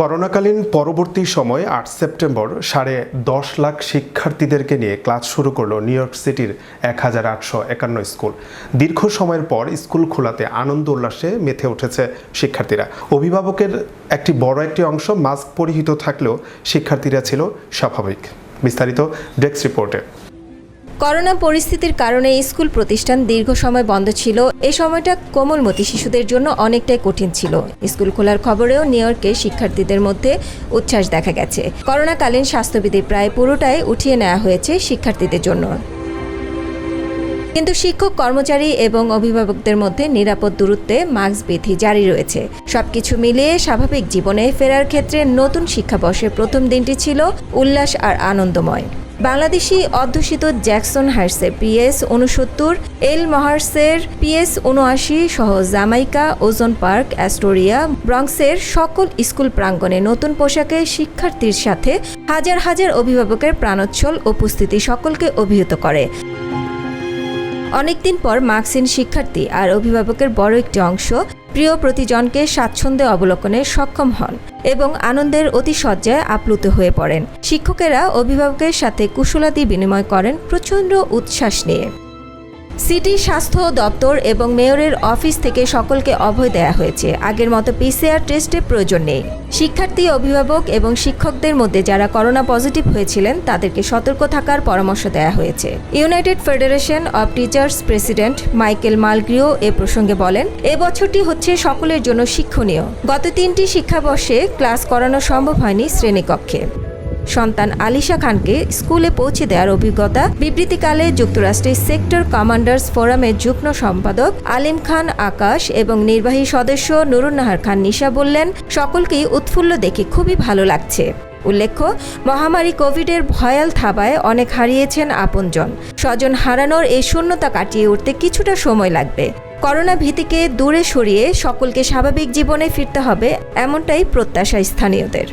করোনাকালীন পরবর্তী সময় আট সেপ্টেম্বর সাড়ে দশ লাখ শিক্ষার্থীদেরকে নিয়ে ক্লাস শুরু করল নিউ ইয়র্ক সিটির এক হাজার আটশো একান্ন স্কুল। দীর্ঘ সময়ের পর স্কুল খোলাতে আনন্দ উল্লাসে মেতে উঠেছে শিক্ষার্থীরা। অভিভাবকের একটি বড় একটি অংশ মাস্ক পরিহিত থাকলেও শিক্ষার্থীরা ছিল স্বাভাবিক। বিস্তারিত ডেস্ক রিপোর্টে। করোনা পরিস্থিতির কারণে স্কুল প্রতিষ্ঠান দীর্ঘ সময় বন্ধ ছিল। এ সময়টা কোমলমতি শিশুদের জন্য অনেকটাই কঠিন ছিল। স্কুল খোলার খবরেও নিউ ইয়র্কে শিক্ষার্থীদের মধ্যে উচ্ছ্বাস দেখা গেছে। করোনাকালীন স্বাস্থ্যবিধি প্রায় পুরোটাই উঠিয়ে নেওয়া হয়েছে শিক্ষার্থীদের জন্য। কিন্তু শিক্ষক, কর্মচারী এবং অভিভাবকদের মধ্যে নিরাপদ দূরত্বে মাস্ক বিধি জারি রয়েছে। সবকিছু মিলিয়ে স্বাভাবিক জীবনে ফেরার ক্ষেত্রে নতুন শিক্ষাবর্ষের প্রথম দিনটি ছিল উল্লাস আর আনন্দময়। বাংলাদেশি অধ্যুষিত জ্যাকসন হার্সের পিএস উনসত্তর এল মহার্সের পিএস উনআশি সহ জামাইকা ওজন পার্ক, অ্যাস্টোরিয়া ব্রঙ্কসের সকল স্কুল প্রাঙ্গণে নতুন পোশাকে শিক্ষার্থীর সাথে হাজার হাজার অভিভাবকের প্রাণোচ্ছল উপস্থিতি সকলকে অভিহিত করে। অনেকদিন পর মার্কসিন শিক্ষার্থী আর অভিভাবকের বড় একটি অংশ প্রিয় প্রতিজনকে স্বাচ্ছন্দ্যে অবলোকনে সক্ষম হন এবং আনন্দের অতিশয্যায় আপ্লুত হয়ে পড়েন। শিক্ষকেরা অভিভাবকের সাথে কুশলাদি বিনিময় করেন প্রচণ্ড উচ্ছ্বাস নিয়ে। সিটি স্বাস্থ্য দপ্তর এবং মেয়রের অফিস থেকে সকলকে অভয় দেয়া হয়েছে। আগের মতো পিসিআর টেস্টের প্রয়োজন নেই। শিক্ষার্থী, অভিভাবক এবং শিক্ষকদের মধ্যে যারা করোনা পজিটিভ হয়েছিলেন, তাদেরকে সতর্ক থাকার পরামর্শ দেওয়া হয়েছে। United Federation of Teachers president Michael Mulgrew এ প্রসঙ্গে বলেন, এ বছরটি হচ্ছে সকলের জন্য শিক্ষণীয়। গত তিনটি শিক্ষাবর্ষে ক্লাস করানো সম্ভব হয়নি শ্রেণীকক্ষে। সন্তান আলিশা খানকে স্কুলে পৌঁছে দেওয়ার অভিজ্ঞতা বিবৃতিকালে যুক্তরাষ্ট্রের সেক্টর কমান্ডার্স ফোরামের যুগ্ম সম্পাদক আলিম খান আকাশ এবং নির্বাহী সদস্য নুরুন্নাহার খান নিশা বললেন, সকলকেই উৎফুল্ল দেখে খুবই ভালো লাগছে। উল্লেখ্য, মহামারী কোভিডের ভয়াল থাবায় অনেক হারিয়েছেন আপনজন। স্বজন হারানোর এই শূন্যতা কাটিয়ে উঠতে কিছুটা সময় লাগবে। করোনা ভীতিকে দূরে সরিয়ে সকলকে স্বাভাবিক জীবনে ফিরতে হবে এমনটাই প্রত্যাশা স্থানীয়দের।